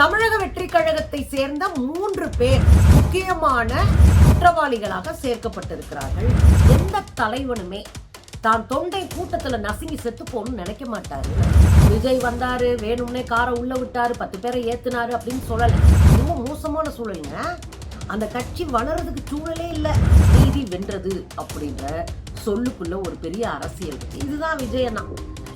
தமிழக வெற்றி கழகத்தை சேர்ந்த மூன்று பேர் முக்கியமான குற்றவாளிகளாக சேர்க்கப்பட்டிருக்கிறார்கள். எந்த தலைவனுமே தான் தொண்டை கூட்டத்துல நசுங்கி செத்து போகணும்னு நினைக்க மாட்டாரு. விஜய் வந்தாரு வேணும்னே காரை உள்ள விட்டாரு பத்து பேரை ஏத்துனாரு அப்படின்னு சொல்லல. ரொம்ப மோசமான சூழலுங்க. அந்த கட்சி வளர்றதுக்கு சூழலே இல்லை. நீதி வென்றது அப்படின்ற சொல்லுக்குள்ள ஒரு பெரிய அரசியல். இதுதான் விஜய்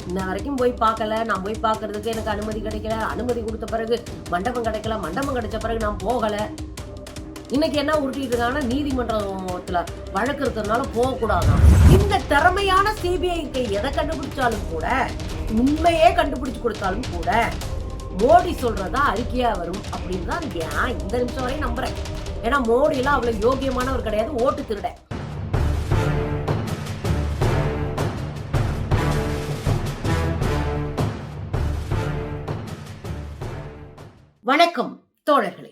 இன்ன வரைக்கும் போய் பார்க்கல. நான் போய் பார்க்கறதுக்கு எனக்கு அனுமதி கிடைக்கல. அனுமதி கொடுத்த பிறகு மண்டபம் கிடைக்கல. மண்டபம் கிடைச்ச பிறகு நான் போகல. இன்னைக்கு என்ன உருட்டிட்டு இருக்காங்கன்னா நீதிமன்றத்துல வழக்கு இருக்கிறதுனால போகக்கூடாதாம் இந்த திறமையான சிபிஐக்கு எதை கண்டுபிடிச்சாலும் கூட உண்மையே கண்டுபிடிச்சு கொடுத்தாலும் கூட மோடி சொல்றதா அறிக்கையா வரும் அப்படின்னு தான் ஏன் இந்த நிமிஷம் வரையும் நம்புறேன். ஏன்னா மோடி எல்லாம் அவ்வளவு யோகியமானவர் கிடையாது. ஓட்டு திருட. வணக்கம் தோழர்களே.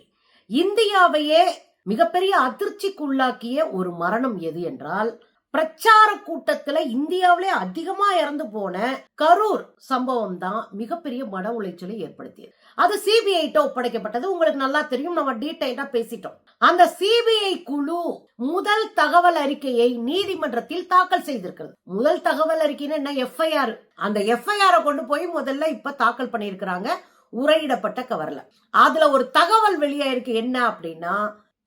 இந்தியாவையே மிகப்பெரிய அதிர்ச்சிக்குள்ளாக்கிய ஒரு மரணம் எது என்றால் பிரச்சார கூட்டத்துல இந்தியாவிலே அதிகமா இறந்து போன கரூர் சம்பவம் தான் மிகப்பெரிய மன உளைச்சலை ஏற்படுத்தியது. அது சிபிஐட்ட ஒப்படைக்கப்பட்டது. உங்களுக்கு நல்லா தெரியும். நம்ம டீடைலா பேசிட்டோம். அந்த சிபிஐ குழு முதல் தகவல் அறிக்கையை நீதிமன்றத்தில் தாக்கல் செய்திருக்கிறது. முதல் தகவல் அறிக்கைன்னு என்ன? எஃப்ஐஆர் அந்த எஃப்ஐஆரை கொண்டு போய் முதல்ல இப்ப தாக்கல் பண்ணியிருக்கிறாங்க. உரையிடப்பட்ட கவர்ல. அதுல ஒரு தகவல் வெளியாயிருக்கு என்ன அப்படின்னா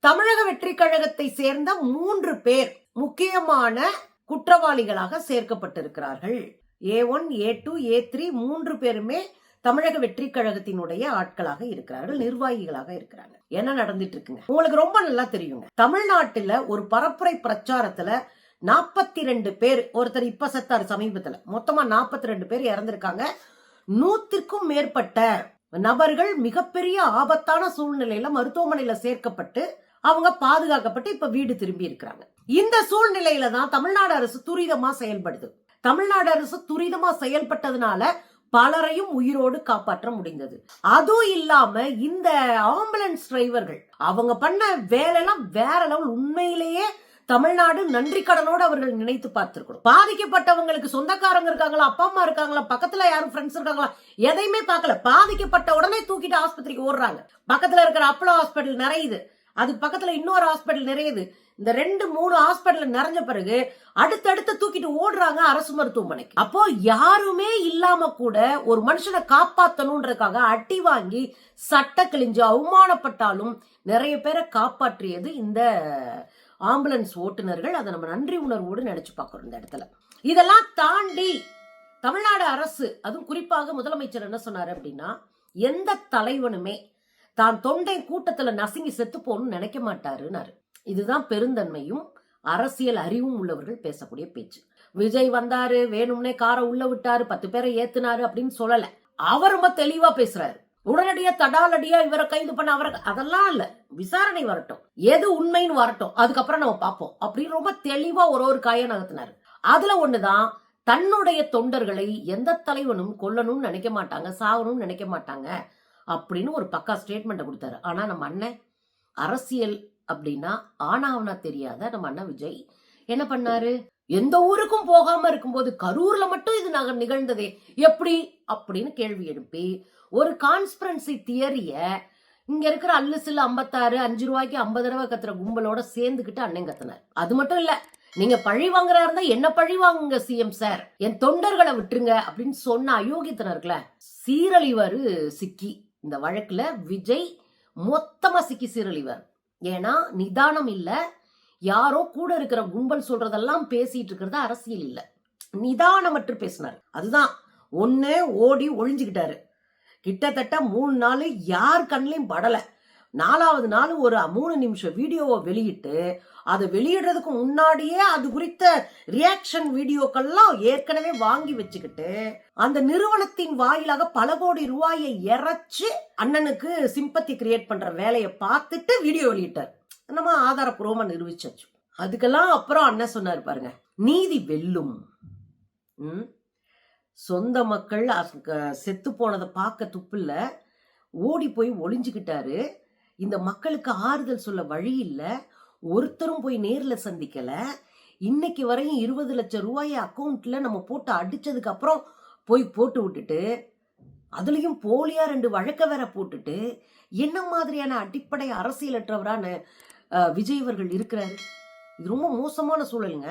தமிழக வெற்றி கழகத்தை சேர்ந்த மூன்று பேர் முக்கியமான குற்றவாளிகளாக சேர்க்கப்பட்டிருக்கிறார்கள். A one A two A three மூன்று பேருமே தமிழக வெற்றி கழகத்தினுடைய ஆட்களாக இருக்கிறார்கள் நிர்வாகிகளாக இருக்கிறாங்க என்ன நடந்துட்டு இருக்குங்க உங்களுக்கு ரொம்ப நல்லா தெரியுங்க. தமிழ்நாட்டுல ஒரு பரப்புரை பிரச்சாரத்துல நாற்பத்தி ரெண்டு பேர் ஒருத்தர் இப்ப செத்தார் சமீபத்துல. மொத்தமா நாற்பத்தி ரெண்டு பேர் இறந்திருக்காங்க. நூத்திற்கும் மேற்பட்ட நபர்கள் மிகப்பெரிய ஆபத்தான சூழ்நிலையில மருத்துவமனையில சேர்க்கப்பட்டு அவங்க பாதுகாக்கப்பட்டு இப்ப வீடு திரும்பி இருக்கிறாங்க. இந்த சூழ்நிலையில தான் தமிழ்நாடு அரசு துரிதமா செயல்படுது. தமிழ்நாடு அரசு துரிதமா செயல்பட்டதுனால பலரையும் உயிரோடு காப்பாற்ற முடிந்தது. அதுவும் இல்லாம இந்த ஆம்புலன்ஸ் டிரைவர்கள் அவங்க பண்ண வேலையெல்லாம் வேற லெவல். உண்மையிலேயே தமிழ்நாடு நன்றி கடனோடு அவர்கள் நினைத்து பார்த்திருக்கணும் பாதிக்கப்பட்டவங்களுக்கு சொந்தக்காரங்க இருக்காங்களா அப்பா அம்மா இருக்காங்களா பக்கத்துல யாரும் ஃப்ரெண்ட்ஸ் இருக்காங்களா எதையுமே பார்க்கல. பாதிக்கப்பட்ட உடனே தூக்கிட்டு ஆஸ்பத்திரிக்கு ஓடுறாங்க. பக்கத்துல இருக்கிற அப்பளோ ஹாஸ்பிட்டல் நிறையுது. அதுக்கு பக்கத்துல இன்னொரு ஹாஸ்பிட்டல் நிறையுது. இந்த ரெண்டு மூணு ஹாஸ்பிட்டல் நிறைஞ்ச பிறகு அடுத்தடுத்து தூக்கிட்டு ஓடுறாங்க அரசு மருத்துவமனைக்கு. அப்போ யாருமே இல்லாம கூட ஒரு மனுஷனை காப்பாத்தணும்ன்றதுக்காக அட்டி வாங்கி சட்ட கிழிஞ்சு அவமானப்பட்டாலும் நிறைய பேரை காப்பாற்றியது இந்த ஆம்புலன்ஸ் ஓட்டுநர்கள் அதை நம்ம நன்றி உணர்வோடு நினைச்சு பார்க்குறோம் இந்த இடத்துல. இதெல்லாம் தாண்டி தமிழ்நாடு அரசு அதுவும் குறிப்பாக முதலமைச்சர் என்ன சொன்னார் அப்படின்னா எந்த தலைவனுமே தான் தொண்டை கூட்டத்தில் நசுங்கி செத்து போகணும்னு நினைக்க மாட்டாருன்னாரு. இதுதான் பெருந்தன்மையும் அரசியல் அறிவும் உள்ளவர்கள் பேசக்கூடிய பேச்சு. விஜய் வந்தாரு வேணும்னே காரை உள்ள விட்டாரு பத்து பேரை ஏத்துனாரு அப்படின்னு சொல்லல. அவர் ரொம்ப தெளிவா பேசுறாரு. உடனடியா தடாலடியா இவரை கைது பண்ண அவரை அதெல்லாம் இல்ல. விசாரணை வரட்டும். எது உண்மைன்னு வரட்டும். அதுக்கப்புறம் நம்ம பார்ப்போம். அப்படின்னு ரொம்ப தெளிவா ஒரு ஒரு காய நகர்த்தினாரு. அதுல ஒண்ணுதான் தன்னுடைய தொண்டர்களை எந்த தலைவனும் கொல்லணும்னு நினைக்க மாட்டாங்க சாகணும்னு நினைக்க மாட்டாங்க அப்படின்னு ஒரு பக்கா ஸ்டேட்மெண்ட்டை கொடுத்தாரு. ஆனா நம்ம அண்ணன் அரசியல் அப்படின்னா ஆனாவனா தெரியாத நம்ம அண்ணன் விஜய் என்ன பண்ணாரு? எந்த ஊருக்கும் போகாம இருக்கும்போது கரூர்ல மட்டும் இது நக நிகழ்ந்ததே. எப்படி? அப்படின்னு கேள்வி எழுப்பி ஒரு கான்ஸ்பிரன்சி தியரிய இங்க இருக்கிற அல்லு சில்லு ஐம்பத்தாறு அஞ்சு ரூபாய்க்கு ஐம்பது ரூபாய் கத்துற கும்பலோட சேர்ந்துக்கிட்டு அண்ணன் கத்துனார். அது மட்டும் இல்ல நீங்க பழி வாங்குறா இருந்தா என்ன பழி வாங்குங்க சிஎம் சார் என் தொண்டர்களை விட்டுருங்க அப்படின்னு சொன்ன அயோக்கியத்தனம் இருக்குல்ல சீரழிவாரு சிக்கி. இந்த வழக்குல விஜய் மொத்தமா சிக்கி சீரழிவார். ஏன்னா நிதானம் இல்ல யாரோ கூட இருக்கிற கும்பல் சொல்றதெல்லாம் பேசிட்டு இருக்கிறது அரசியல் இல்ல. நிதானமற்று பேசினார். அதுதான் ஒன்னு ஓடி ஒழிஞ்சுக்கிட்டாரு. கிட்டத்தட்ட மூணு நாள் யார் கண்ணிலையும் படல. நாலாவது நாள் ஒரு மூணு நிமிஷம் வீடியோவை வெளியிட்டு அதை வெளியிடுறதுக்கு முன்னாடியே அது குறித்த ரியாக்ஷன் வீடியோக்கள்லாம் ஏற்கனவே வாங்கி வச்சுக்கிட்டு அந்த நிறுவனத்தின் வாயிலாக பல கோடி ரூபாயை இறைச்சி அண்ணனுக்கு சிம்பத்தி கிரியேட் பண்ற வேலையை பார்த்துட்டு வீடியோ வெளியிட்டார். நம்ம ஆதாரப்பூர்வமா நிரூபிச்சாச்சு. அதுக்கெல்லாம் அப்புறம் அண்ணன் சொன்னார் பாருங்க நீதி வெல்லும். ம்? சொந்த மக்கள் செத்து போனதை பார்க்க துப்பில்ல. ஓடி போய் ஒளிஞ்சுக்கிட்டாரு. இந்த மக்களுக்கு ஆறுதல் சொல்ல வழி இல்லை. ஒருத்தரும் போய் நேரில் சந்திக்கலை. இன்னைக்கு வரையும் இருபது லட்சம் ரூபாயை அக்கௌண்ட்டில் நம்ம போட்டு அடித்ததுக்கு அப்புறம் போய் போட்டு விட்டுட்டு அதுலேயும் போலியா ரெண்டு வழக்க வேற போட்டுட்டு என்ன மாதிரியான அடிப்படை அரசியலற்றவரான விஜய் இவர்கள் இருக்கிறாரு? இது ரொம்ப மோசமான சூழலுங்க.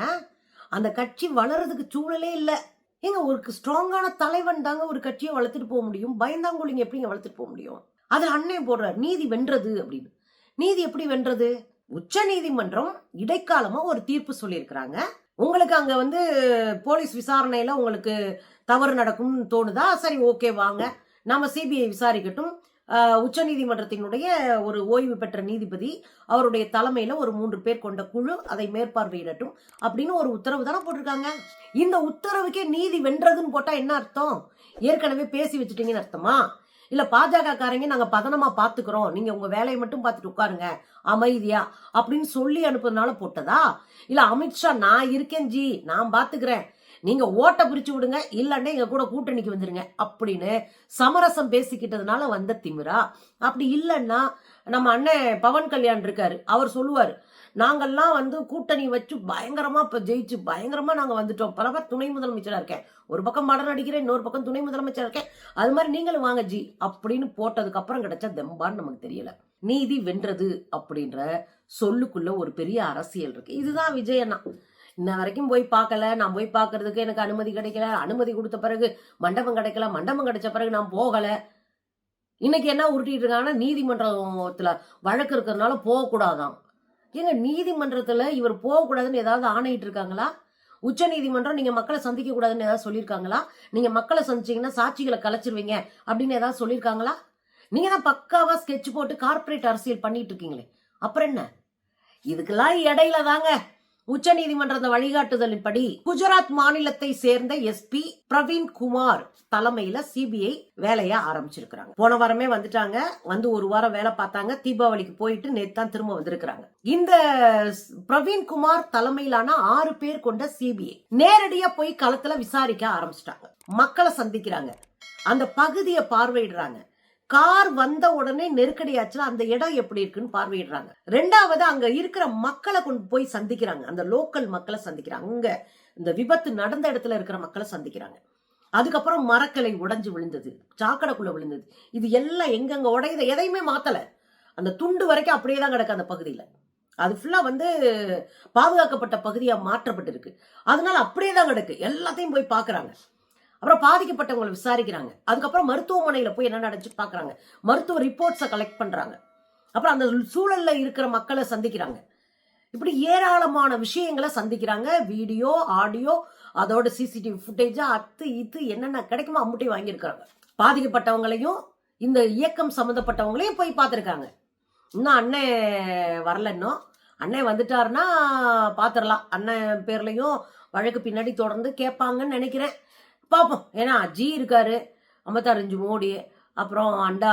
அந்த கட்சி வளர்றதுக்கு சூழலே இல்லை. ஏங்க ஒரு ஸ்ட்ராங்கான தலைவன் தாங்க ஒரு கட்சியை வளர்த்துட்டு போக முடியும். பயந்தாங்குழிங்க எப்படிங்க வளர்த்துட்டு போக முடியும்? அதுல அண்ணன் போடுறார் நீதி வென்றது அப்படின்னு. நீதி எப்படி வென்றது? உச்ச நீதிமன்றம் இடைக்காலமா ஒரு தீர்ப்பு சொல்லியிருக்கிறாங்க. உங்களுக்கு அங்க வந்து போலீஸ் விசாரணையில உங்களுக்கு தவறு நடக்கும்னு தோணுதா? சரி ஓகே வாங்க. நம்ம சிபிஐ விசாரிக்கட்டும். உச்ச நீதிமன்றத்தினுடைய ஒரு ஓய்வு பெற்ற நீதிபதி அவருடைய தலைமையில ஒரு மூன்று பேர் கொண்ட குழு அதை மேற்பார்வையிடட்டும் அப்படின்னு ஒரு உத்தரவு தானே போட்டிருக்காங்க. இந்த உத்தரவுக்கே நீதி வென்றதுன்னு போட்டா என்ன அர்த்தம்? ஏற்கனவே பேசி வச்சுட்டீங்கன்னு அர்த்தமா? இல்ல பாஜக காரங்க நாங்க பதனமா பாத்துக்கிறோம். நீங்க உங்க வேலையை மட்டும் பார்த்துட்டு உட்காருங்க. அமைதியா அப்படின்னு சொல்லி அனுப்புறதுனால போட்டதா? இல்ல அமித்ஷா நான் இருக்கேன் ஜி நான் பாத்துக்கிறேன். நீங்க ஓட்ட பிரிச்சு விடுங்க இல்லன்னா எங்க கூட கூட்டணிக்கு வந்துருங்க அப்படின்னு சமரசம் பேசிக்கிட்டதுனால வந்த திமிரா. அப்படி இல்லைன்னா நம்ம அண்ணன் பவன் கல்யாண் இருக்காரு அவர் சொல்லுவார் நாங்கள்லாம் வந்து கூட்டணி வச்சு பயங்கரமாக இப்போ ஜெயிச்சு பயங்கரமாக நாங்கள் வந்துட்டோம். பல பேர் துணை முதலமைச்சராக இருக்கேன். ஒரு பக்கம் மடம் நடிக்கிறேன் இன்னொரு பக்கம் துணை முதலமைச்சராக இருக்கேன். அது மாதிரி நீங்களும் வாங்க ஜி அப்படின்னு போட்டதுக்கு அப்புறம் தெம்பான்னு நமக்கு தெரியல. நீதி வென்றது அப்படின்ற சொல்லுக்குள்ள ஒரு பெரிய அரசியல் இருக்கு. இதுதான் விஜயண்ணா. இன்ன வரைக்கும் போய் பார்க்கல. நான் போய் பார்க்கறதுக்கு எனக்கு அனுமதி கிடைக்கல. அனுமதி கொடுத்த பிறகு மண்டபம் கிடைக்கல. மண்டபம் கிடைச்ச பிறகு நான் போகல. இன்னைக்கு என்ன உருட்டிட்டு இருக்காங்கன்னா நீதிமன்றத்துல வழக்கு இருக்கிறதுனால போகக்கூடாதாம் ஏங்க நீதிமன்றத்தில் இவர் போகக்கூடாதுன்னு ஏதாவது ஆணையிட்டு இருக்காங்களா? உச்ச நீதிமன்றம் நீங்க மக்களை சந்திக்க கூடாதுன்னு ஏதாவது சொல்லியிருக்காங்களா? நீங்க மக்களை சந்திச்சீங்கன்னா சாட்சிகளை கலைச்சிருவீங்க அப்படின்னு ஏதாவது சொல்லியிருக்காங்களா? நீங்க தான் பக்காவா ஸ்கெட்ச் போட்டு கார்ப்பரேட் அரசியல் பண்ணிட்டு இருக்கீங்களே. அப்புறம் என்ன? இதுக்கெல்லாம் இடையில தாங்க உச்ச வழிகாட்டுதலின்படி குஜராத் மாநிலத்தை சேர்ந்த எஸ்பி பிரவீன் குமார் தலைமையில சிபிஐ வேலைய ஆரம்பிச்சிருக்கிறாங்க. போன வாரமே வந்துட்டாங்க. வந்து ஒரு வாரம் வேலை பார்த்தாங்க. தீபாவளிக்கு போயிட்டு நேத்து தான் திரும்ப வந்திருக்கிறாங்க. இந்த பிரவீன் குமார் தலைமையிலான ஆறு பேர் கொண்ட சிபிஐ நேரடியா போய் களத்துல விசாரிக்க ஆரம்பிச்சிட்டாங்க. மக்களை சந்திக்கிறாங்க. அந்த பகுதியை பார்வையிடுறாங்க. கார் வந்த உடனே நெருக்கடியாச்சுல அந்த இடம் எப்படி இருக்குன்னு பார்வையிடுறாங்க. ரெண்டாவது அங்க இருக்கிற மக்களை கொண்டு போய் சந்திக்கிறாங்க. அந்த லோக்கல் மக்களை சந்திக்கிறாங்க. அங்க இந்த விபத்து நடந்த இடத்துல இருக்கிற மக்களை சந்திக்கிறாங்க. அதுக்கப்புறம் மரக்கலை உடைஞ்சு விழுந்தது. சாக்கடைக்குள்ள விழுந்தது. இது எல்லாம் எங்கெங்க உடையுது? எதையுமே மாத்தல. அந்த துண்டு வரைக்கும் அப்படியே தான் கிடக்கு அந்த பகுதியில. அது ஃபுல்லா வந்து பாதுகாக்கப்பட்ட பகுதியா மாற்றப்பட்டிருக்கு. அதனால அப்படியே தான் கிடக்கு. எல்லாத்தையும் போய் பாக்குறாங்க அப்புறம் பாதிக்கப்பட்டவங்களை விசாரிக்கிறாங்க. அதுக்கப்புறம் மருத்துவமனையில் போய் என்ன நடந்துச்சு பார்க்குறாங்க. மருத்துவ ரிப்போர்ட்ஸை கலெக்ட் பண்ணுறாங்க அப்புறம் அந்த சூழலில் இருக்கிற மக்களை சந்திக்கிறாங்க. இப்படி ஏராளமான விஷயங்களை சந்திக்கிறாங்க. வீடியோ ஆடியோ அதோட சிசிடிவி ஃபுட்டேஜா அத்து இத்து என்னென்ன கிடைக்குமோ அம்முட்டி வாங்கியிருக்காங்க பாதிக்கப்பட்டவங்களையும் இந்த இயக்கம் சம்மந்தப்பட்டவங்களையும் போய் பார்த்துருக்காங்க. இன்னும் அண்ணன் வரல இன்னும். அண்ணன் வந்துட்டாருன்னா பார்த்துடலாம். அண்ணன் பேர்லையும் வழக்கு பின்னாடி தொடர்ந்து கேட்பாங்கன்னு நினைக்கிறேன். பார்ப்போம் ஏன்னா ஜி இருக்காரு ஐம்பத்தாறஞ்சு மோடி அப்புறம் அண்டா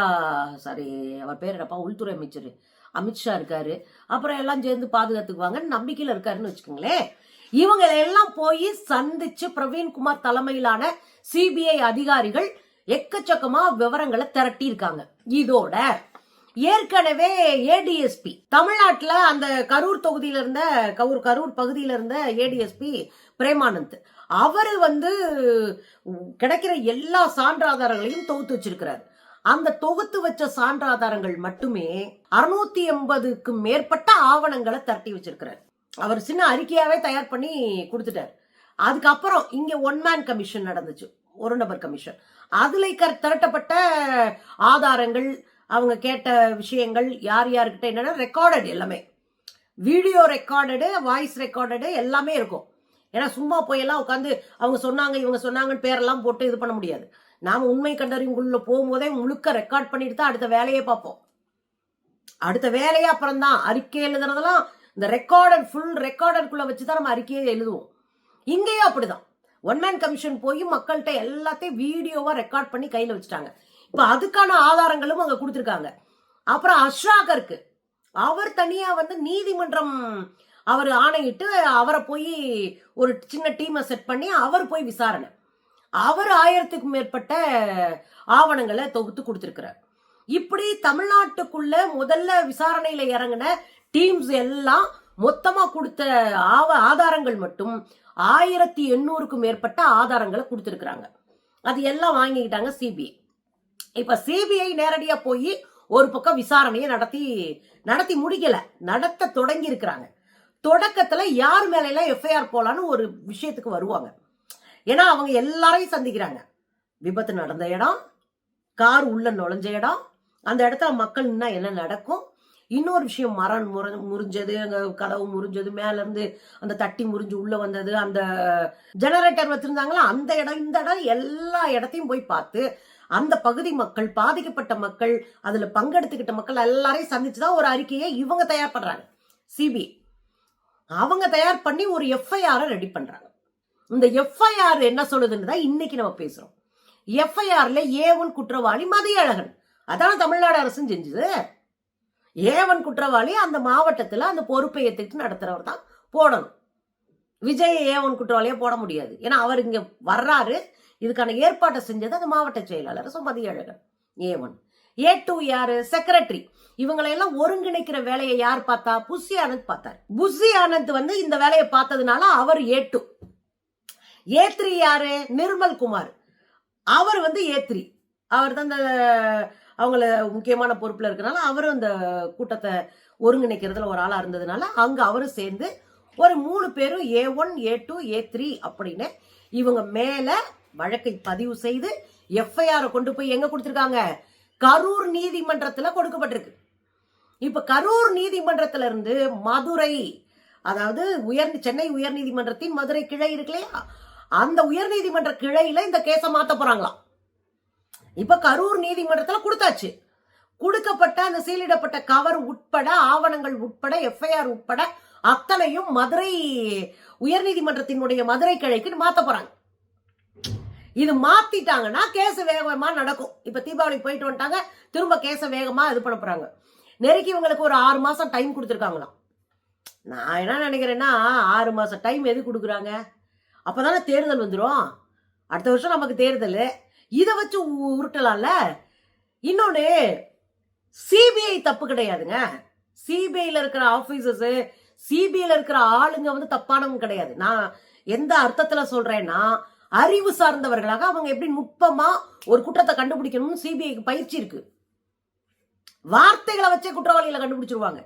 சாரி அவர் பேர் என்னப்பா? உள்துறை அமைச்சர். அமித்ஷா இருக்காரு. அப்புறம் எல்லாம் சேர்ந்து பாதுகாத்துக்குவாங்கன்னு நம்பிக்கையில் இருக்காருன்னு வச்சுக்கோங்களேன் இவங்களை எல்லாம் போய் சந்திச்சு பிரவீன்குமார் தலைமையிலான சிபிஐ அதிகாரிகள் எக்கச்சக்கமா விவரங்களை திரட்டி இருக்காங்க இதோட ஏற்கனவே ஏடிஎஸ்பி தமிழ்நாட்டில் அந்த கரூர் தொகுதியில இருந்த கரூர் கரூர் பகுதியில இருந்த ஏடிஎஸ்பி பிரேமானந்த் அவர் வந்து கிடைக்கிற எல்லா சான்றாதாரங்களையும் தொகுத்து வச்சிருக்கிறார். அந்த தொகுத்து வச்ச சான்றாதாரங்கள் மட்டுமே அறுநூத்தி எண்பதுக்கும் மேற்பட்ட ஆவணங்களை திரட்டி வச்சிருக்கிறார். அவர் சின்ன அறிக்கையாவே தயார் பண்ணி கொடுத்துட்டார். அதுக்கப்புறம் இங்க ஒன் மேன் கமிஷன் நடந்துச்சு. ஒரு நபர் கமிஷன் அதுல திரட்டப்பட்ட ஆதாரங்கள் அவங்க கேட்ட விஷயங்கள் யார் யாருக்கிட்ட என்னன்னா ரெக்கார்டட் எல்லாமே. வீடியோ ரெக்கார்டடு வாய்ஸ் ரெக்கார்டடு எல்லாமே இருக்கும். ஏன்னா சும்மா போயெல்லாம் உட்காந்து அவங்க சொன்னாங்க இவங்க சொன்னாங்கன்னு பேரெல்லாம் போட்டு இது பண்ண முடியாது. நாம உண்மை கண்டறிவுக்குள்ள போகும்போதே முழுக்க ரெக்கார்ட் பண்ணிட்டு தான் அடுத்த வேலையை பார்ப்போம். அடுத்த வேலையே அப்புறம் தான் அறிக்கை எழுதுறதெல்லாம் இந்த ரெக்கார்டட் ஃபுல் ரெக்கார்டட்குள்ள வச்சு தான் நம்ம அறிக்கையை எழுதுவோம். இங்கேயும் அப்படிதான். ஒன் மேன் கமிஷன் போய் மக்கள்கிட்ட எல்லாத்தையும் வீடியோவா ரெக்கார்ட் பண்ணி கையில வச்சுட்டாங்க. இப்ப அதுக்கான ஆதாரங்களும் அங்க கொடுத்துருக்காங்க. அப்புறம் அஷ்ராகருக்கு அவர் தனியா வந்து நீதிமன்றம் அவர் ஆணையிட்டு அவரை போய் ஒரு சின்ன டீமை செட் பண்ணி அவர் போய் விசாரணை. அவர் ஆயிரத்துக்கும் மேற்பட்ட ஆவணங்களை தொகுத்து கொடுத்துருக்கிறார். இப்படி தமிழ்நாட்டுக்குள்ள முதல்ல விசாரணையில இறங்கின டீம்ஸ் எல்லாம் மொத்தமா கொடுத்த ஆவ ஆதாரங்கள் மட்டும் ஆயிரத்தி எண்ணூறுக்கும் மேற்பட்ட ஆதாரங்களை கொடுத்துருக்குறாங்க. அது எல்லாம் வாங்கிக்கிட்டாங்க சிபிஐ இப்ப சிபிஐ நேரடியா போய் ஒரு பக்கம் விசாரணையை நடத்தி நடத்தி முடிக்கல. நடத்த தொடங்கி இருக்கிறாங்க. தொடக்கத்துல யார் மேல எல்லாம் எஃப்ஐஆர் போலான்னு ஒரு விஷயத்துக்கு வருவாங்க. ஏன்னா அவங்க எல்லாரையும் சந்திக்கிறாங்க. விபத்து நடந்த இடம் கார் உள்ள நுழைஞ்ச இடம் அந்த இடத்துல மக்கள் நின்னா என்ன நடக்கும்? இன்னொரு விஷயம் மரம் முற முறிஞ்சது அங்கே கதவு முறிஞ்சது மேலேருந்து அந்த தட்டி முறிஞ்சு உள்ளே வந்தது அந்த ஜெனரேட்டர் வச்சுருந்தாங்களா? அந்த இடம் இந்த இடம் எல்லா இடத்தையும் போய் பார்த்து அந்த பகுதி மக்கள் பாதிக்கப்பட்ட மக்கள் அதில் பங்கெடுத்துக்கிட்ட மக்கள் எல்லாரையும் சந்திச்சுதான் ஒரு அறிக்கையை இவங்க தயார் பண்ணுறாங்க சிபி அவங்க தயார் பண்ணி ஒரு எஃப்ஐஆரை ரெடி பண்றாங்க. இந்த எஃப்ஐஆர் என்ன சொல்லுதுன்னு தான் இன்னைக்கு நம்ம பேசுறோம். எஃப்ஐஆர்ல ஏ ஒன் குற்றவாளி மதியழகன் அதான தமிழ்நாடு அரசும் செஞ்சது. ஏவன் குற்றவாளி அந்த மாவட்டத்தில் அந்த பொறுப்பை ஏத்துக்கிட்டு நடத்துறவர் தான் போடணும். விஜய் ஏவன் குற்றவாளியா போட முடியாது. ஏன்னா அவர் இங்க வர்றாரு. இதுக்கான ஏற்பாட்டை செஞ்சது அந்த மாவட்ட செயலாளர் Sumathi Azhagan. A one A two யாரு? செக்ரட்டரி இவங்களையெல்லாம் ஒருங்கிணைக்கிற வேலையை யார் பார்த்தா? புஷி ஆனந்த் பார்த்தார். புஷி ஆனந்த் வந்து இந்த வேலையை பார்த்ததுனால அவர் ஏ டூ ஏ த்ரீ யாரு? நிர்மல் குமார். அவர் வந்து ஏ த்ரீ அவர் தான் இந்த அவங்கள முக்கியமான பொறுப்பில் இருக்கிறனால அவரும் இந்த கூட்டத்தை ஒருங்கிணைக்கிறதுல ஒரு ஆளாக இருந்ததுனால அங்கே அவரும் சேர்ந்து ஒரு மூணு பேரும் A one A two A three அப்படின்னு இவங்க மேலே வழக்கை பதிவு செய்து எஃப்ஐஆரை கொண்டு போய் எங்கே கொடுத்துருக்காங்க? கரூர் நீதிமன்றத்தில் கொடுக்கப்பட்டிருக்கு. இப்ப கரூர் நீதிமன்றத்துல இருந்து மதுரை அதாவது உயர் சென்னை உயர் நீதிமன்றத்தின் மதுரை கிளை இருக்கு இல்லையா அந்த உயர்நீதிமன்ற கிளையில இந்த கேஸை மாத்த போறாங்களாம். இப்ப கரூர் நீதிமன்றத்துல கொடுத்தாச்சு. கொடுக்கப்பட்ட அந்த சீலிடப்பட்ட கவர் உட்பட ஆவணங்கள் உட்பட எஃப்ஐஆர் உட்பட அத்தனையும் மதுரை உயர்நீதிமன்றத்தினுடைய மதுரை கிளைக்கு மாத்த போறாங்க. இது மாத்திட்டாங்கன்னா கேஸ் வேகமா நடக்கும். இப்ப தீபாவளிக்கு போயிட்டு வந்துட்டாங்க. திரும்ப கேஸ வேகமா இது பண்ண போறாங்க. நெருக்கி இவங்களுக்கு ஒரு ஆறு மாசம் டைம் கொடுத்துருக்காங்களாம். நான் என்ன நினைக்கிறேன்னா ஆறு மாசம் டைம் எது கொடுக்குறாங்க? அப்பதானே தேர்தல் வந்துடும் அடுத்த வருஷம் நமக்கு தேர்தல். இதை வச்சு உ- உருட்டலாம்ல. இன்னொன்று சிபிஐ தப்பு கிடையாதுங்க. சிபிஐல இருக்கிற ஆபீசர்ஸ் சிபிஐல இருக்கிற ஆளுங்க வந்து தப்பானவங்க கிடையாது. நான் எந்த அர்த்தத்துல சொல்றேன்னா அறிவு சார்ந்தவர்களாக அவங்க எப்படி நுட்பமா ஒரு குற்றத்தை கண்டுபிடிக்கணும்னு சிபிஐக்கு பயிற்சி இருக்கு. வார்த்தைகளை வச்சே குற்றவாளிகளை கண்டுபிடிச்சிருவாங்க.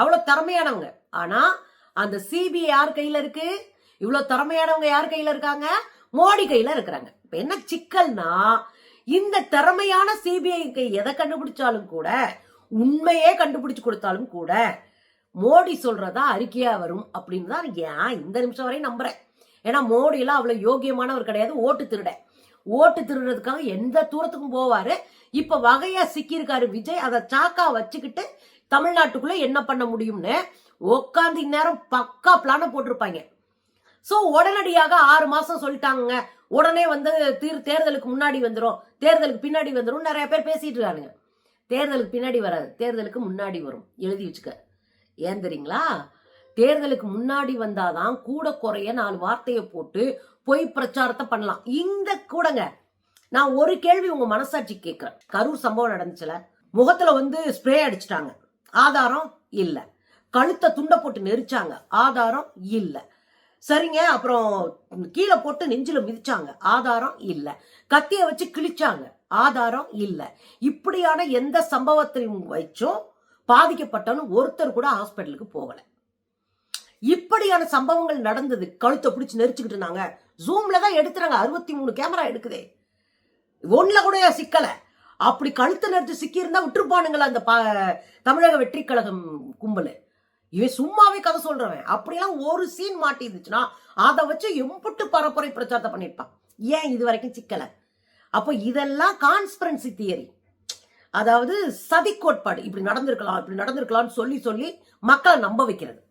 அவ்வளோ திறமையானவங்க. ஆனால் அந்த சிபிஐ யார் கையில் இருக்கு? இவ்வளோ திறமையானவங்க யார் கையில் இருக்காங்க? மோடி கையில் இருக்கிறாங்க. இப்போ என்ன சிக்கல்னா இந்த திறமையான சிபிஐக்கு எதை கண்டுபிடிச்சாலும் கூட உண்மையே கண்டுபிடிச்சு கொடுத்தாலும் கூட மோடி சொல்றதா அறிக்கையா வரும் அப்படின்னு தான் ஏன் இந்த நிமிஷம் வரையும் நம்புறேன். ஏன்னா மோடியெல்லாம் அவ்வளோ யோகியமானவர் கிடையாது ஓட்டு திருட. ஓட்டு திருடுறதுக்காக எந்த தூரத்துக்கும் போவாரு. இப்ப வகையா சிக்கியிருக்காரு விஜய் அதை சாக்கா வச்சுக்கிட்டு தமிழ்நாட்டுக்குள்ள என்ன பண்ண முடியும்னு உட்காந்து இந்நேரம் பக்கா பிளான போட்டிருப்பாங்க. சோ உடனடியாக ஆறு மாசம் சொல்லிட்டாங்க உடனே வந்து தீர் தேர்தலுக்கு முன்னாடி வந்துடும் தேர்தலுக்கு பின்னாடி வந்துடும் நிறைய பேர் பேசிட்டு இருக்காங்க தேர்தலுக்கு பின்னாடி வராது. தேர்தலுக்கு முன்னாடி வரும். எழுதி வச்சுக்க. ஏன் தெரியுங்களா? தேர்தலுக்கு முன்னாடி வந்தாதான் கூட குறைய நாலு வார்த்தையை போட்டு பொய் பிரச்சாரத்தை பண்ணலாம். இந்த கூடங்க நான் ஒரு கேள்வி உங்க மனசாட்சி கேட்கிறேன் கரூர் சம்பவம் நடந்துச்சுல முகத்துல வந்து ஸ்ப்ரே அடிச்சிட்டாங்க. ஆதாரம் இல்ல. கழுத்தை துண்டை போட்டு நெரிச்சாங்க. ஆதாரம் இல்ல. சரிங்க அப்புறம் கீழே போட்டு நெஞ்சில மிதிச்சாங்க. ஆதாரம் இல்ல. கத்திய வச்சு கிழிச்சாங்க. ஆதாரம் இல்ல. இப்படியான எந்த சம்பவத்தையும் வச்சும் பாதிக்கப்பட்டவன் ஒருத்தர் கூட ஹாஸ்பிட்டலுக்கு போகல. இப்படியான சம்பவங்கள் நடந்தது. கழுத்தை பிடிச்சி நெரிச்சுக்கிட்டு இருந்தாங்க. ஜூம்ல தான் எடுத்துறாங்க. அறுபத்தி மூணு கேமரா எடுக்குதே. ஒண்ணுல கூட சிக்கலை. அப்படி கழுத்து நெரிச்சு சிக்கியிருந்தா விட்டுருப்பானுங்களா அந்த ப- தமிழக வெற்றி கழகம் கும்பல். இவன் சும்மாவே கதை சொல்றவன். அப்படியெல்லாம் ஒரு சீன் மாட்டிருந்துச்சுன்னா அதை வச்சு எம்புட்டு பரப்புரை பிரச்சாரத்தை பண்ணியிருப்பான். ஏன் இது வரைக்கும் சிக்கல? அப்போ இதெல்லாம் கான்ஸ்பிரன்சி தியரி அதாவது சதி கோட்பாடு. இப்படி நடந்திருக்கலாம் இப்படி நடந்திருக்கலாம்னு சொல்லி சொல்லி மக்களை நம்ப வைக்கிறது.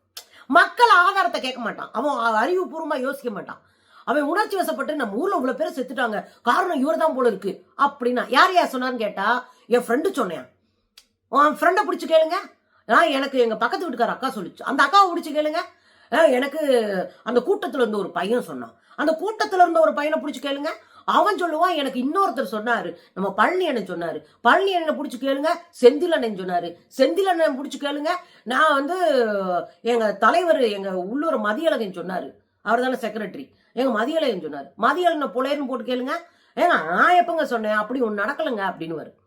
மக்கள் ஆதாரத்தை கேட்க மாட்டான். அவன் அறிவுபூர்வமாக யோசிக்க மாட்டான். அவன் உணர்ச்சி வசப்பட்டு நம்ம ஊர்ல இவ்வளவு பேர் செத்துட்டாங்க. காரணம் இவர்தான் போல இருக்கு. அப்படின்னா யார் யார் சொன்னான்னு கேட்டா என் ஃப்ரெண்டு சொன்னேன். உன் ஃப்ரெண்டை பிடிச்சி கேளுங்க. நான் எனக்கு எங்க பக்கத்து வீட்டுக்கார அக்கா சொல்லிச்சு. அந்த அக்காவை பிடிச்சி கேளுங்க. எனக்கு அந்த கூட்டத்துல இருந்த ஒரு பையன் சொன்னான். அந்த கூட்டத்துல இருந்த ஒரு பையனை பிடிச்சி கேளுங்க. அவன் சொல்லுவான் எனக்கு இன்னொருத்தர் சொன்னாரு. நம்ம பழனி அண்ணன் சொன்னாரு. பழனி அண்ணனை பிடிச்சி கேளுங்க. செந்தில் அண்ணன் சொன்னாரு. செந்தில் அண்ணன் பிடிச்சி கேளுங்க. நான் வந்து எங்க தலைவர் எங்க உள்ளூர் மதியழகன் சொன்னாரு. அவர் தானே செக்ரட்டரி எங்க மதியழகன் சொன்னார் மதியழகனை புலையர்னு போட்டு கேளுங்க. ஏங்க நான் எப்பங்க சொன்னேன்? அப்படி ஒன்று நடக்கலைங்க அப்படின்னு வரும்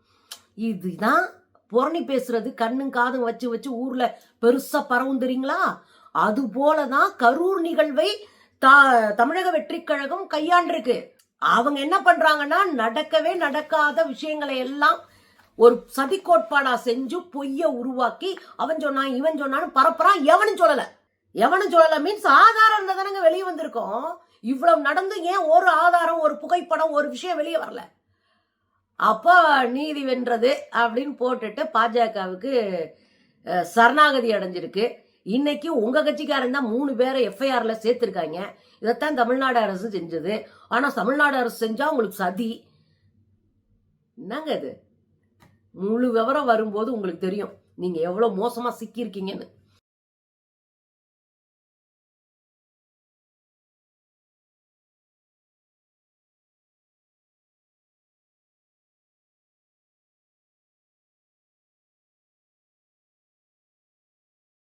இதுதான் புரணி பேசுறது. கண்ணும் காதும் வச்சு வச்சு ஊர்ல பெருசா பரவும் தெரியுங்களா? அது போலதான் கரூர் நிகழ்வை தமிழக வெற்றி கழகம் கையாண்டிருக்கு. அவங்க என்ன பண்றாங்கன்னா நடக்கவே நடக்காத விஷயங்களை எல்லாம் ஒரு சதி கோட்பாடா செஞ்சு பொய்ய உருவாக்கி அவன் சொன்னான் இவன் சொன்னான்னு பரப்புறான். எவனும் சொல்லலை. எவனும் சொல்லல. மீன்ஸ் ஆதாரம் இருந்தால் தானங்க வெளியே வந்திருக்கோம். இவ்வளவு நடந்து ஏன் ஒரு ஆதாரம் ஒரு புகைப்படம் ஒரு விஷயம் வெளியே வரல? அப்போ நீதி வென்றது அப்படின்னு போட்டுட்டு பாஜகவுக்கு சரணாகதி அடைஞ்சிருக்கு. இன்னைக்கு உங்க கட்சிக்காரன் தான் மூணு பேரை எஃப்ஐஆர்ல சேர்த்திருக்காங்க. இதைத்தான் தமிழ்நாடு அரசு செஞ்சது. ஆனா தமிழ்நாடு அரசு செஞ்சா உங்களுக்கு சதி. என்னங்க இது? முழு விவரம் வரும்போது உங்களுக்கு தெரியும். நீங்க எவ்வளவு மோசமா சிக்கியிருக்கீங்கன்னு.